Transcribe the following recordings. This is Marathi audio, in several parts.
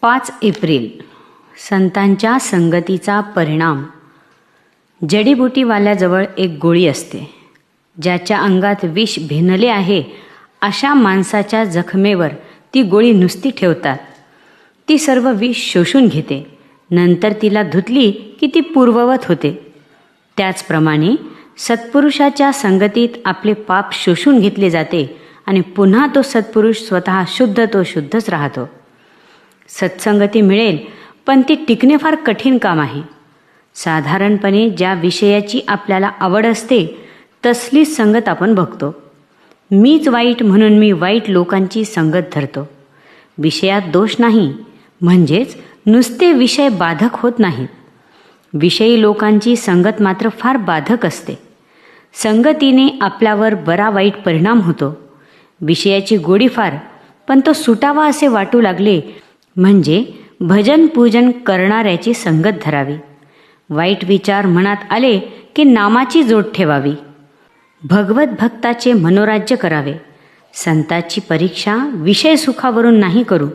पाच एप्रिल संतांच्या संगतीचा परिणाम. जडीबुटीवाल्याजवळ एक गोळी असते ज्याच्या अंगात विष भिनले आहे अशा माणसाच्या जखमेवर ती गोळी नुसती ठेवतात. ती सर्व विष शोषून घेते नंतर तिला धुतली की ती पूर्ववत होते. त्याचप्रमाणे सत्पुरुषाच्या संगतीत आपले पाप शोषून घेतले जाते आणि पुन्हा तो सत्पुरुष स्वतः शुद्ध तो शुद्धच राहतो. सत्संगती मिळेल पण ती टिकणे फार कठीण काम आहे. साधारणपणे ज्या विषयाची आपल्याला आवड असते तसलीच संगत आपण बघतो. मीच वाईट म्हणून मी वाईट लोकांची संगत धरतो. विषयात दोष नाही म्हणजेच नुसते विषय बाधक होत नाहीत. विषयी लोकांची संगत मात्र फार बाधक असते. संगतीने आपल्यावर बरा वाईट परिणाम होतो. विषयाची गोडी फार पण तो सुटावा असे वाटू लागले म्हणजे भजन पूजन करणाऱ्याची संगत धरावी. वाईट विचार मनात आले की नामाची जोड ठेवावी. भगवत भक्ताचे मनोराज्य करावे. संताची परीक्षा विषय सुखावरून नाही करू.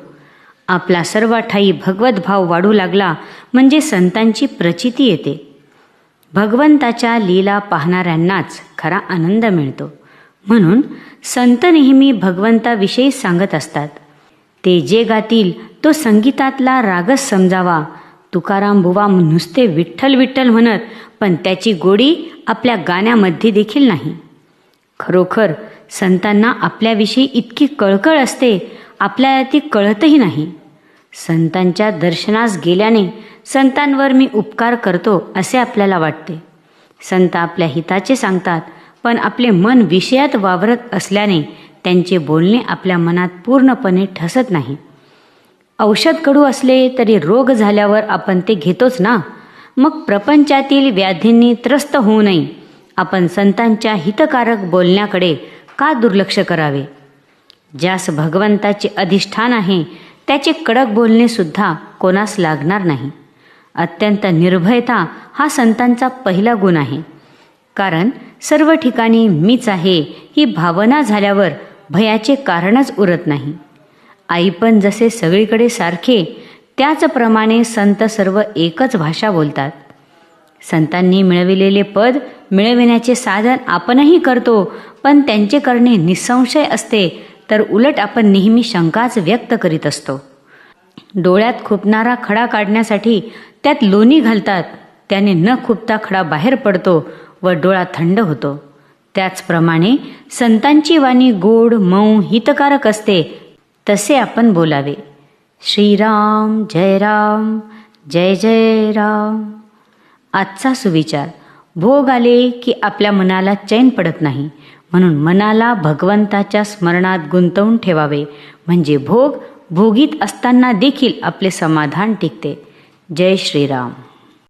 आपला सर्व ठाई भगवत भाव वाढू लागला म्हणजे संतांची प्रचिती येते. भगवंताच्या लीला पाहणाऱ्यांनाच खरा आनंद मिळतो. म्हणून संत नेहमी भगवंताविषयी सांगत असतात. ते जे गातील तो संगीतातला रागच समजावा. तुकाराम बुवा नुसते विठ्ठल विठ्ठल म्हणत पण त्याची गोडी आपल्या गाण्यामध्ये देखील नाही. खरोखर संतांना आपल्याविषयी इतकी कळकळ असते आपल्याला ती कळतही नाही. संतांच्या दर्शनास गेल्याने संतांवर मी उपकार करतो असे आपल्याला वाटते. संत आपल्या हिताचे सांगतात पण आपले मन विषयात वावरत असल्याने त्यांचे बोलणे आपल्या मनात पूर्णपणे ठसत नाही. औषध कडू असले तरी रोग झाल्यावर आपण ते घेतोच ना. मग प्रपंचातील व्याधींनी त्रस्त होऊ नये. आपण संतांच्या हितकारक बोलण्याकडे का दुर्लक्ष करावे? ज्यास भगवंताचे अधिष्ठान आहे त्याचे कडक बोलणे सुद्धा कोणास लागणार नाही. अत्यंत निर्भयता हा संतांचा पहिला गुण आहे. कारण सर्व ठिकाणी मीच आहे ही भावना झाल्यावर भयाचे कारणच उरत नाही. आई पण जसे सगळीकडे सारखे त्याचप्रमाणे संत सर्व एकच भाषा बोलतात. संतांनी मिळविलेले पद मिळविण्याचे साधन आपणही करतो पण त्यांचे करणे निसंशय असते तर उलट आपण नेहमी शंकाच व्यक्त करीत असतो. डोळ्यात खुपणारा खडा काढण्यासाठी त्यात लोणी घालतात त्याने न खुपता खडा बाहेर पडतो व डोळा थंड होतो. त्याचप्रमाणे संतांची वाणी गोड मऊ हितकारक असते तसे आपण बोलावे. श्रीराम जय राम जय जय राम आजचा सुविचार. भोग आले की आपल्या मनाला चैन पडत नाही. म्हणून मनाला भगवंताच्या स्मरणात गुंतवून ठेवावे. म्हणजे भोग भोगीत असताना देखील आपले समाधान टिकते. जय श्रीराम.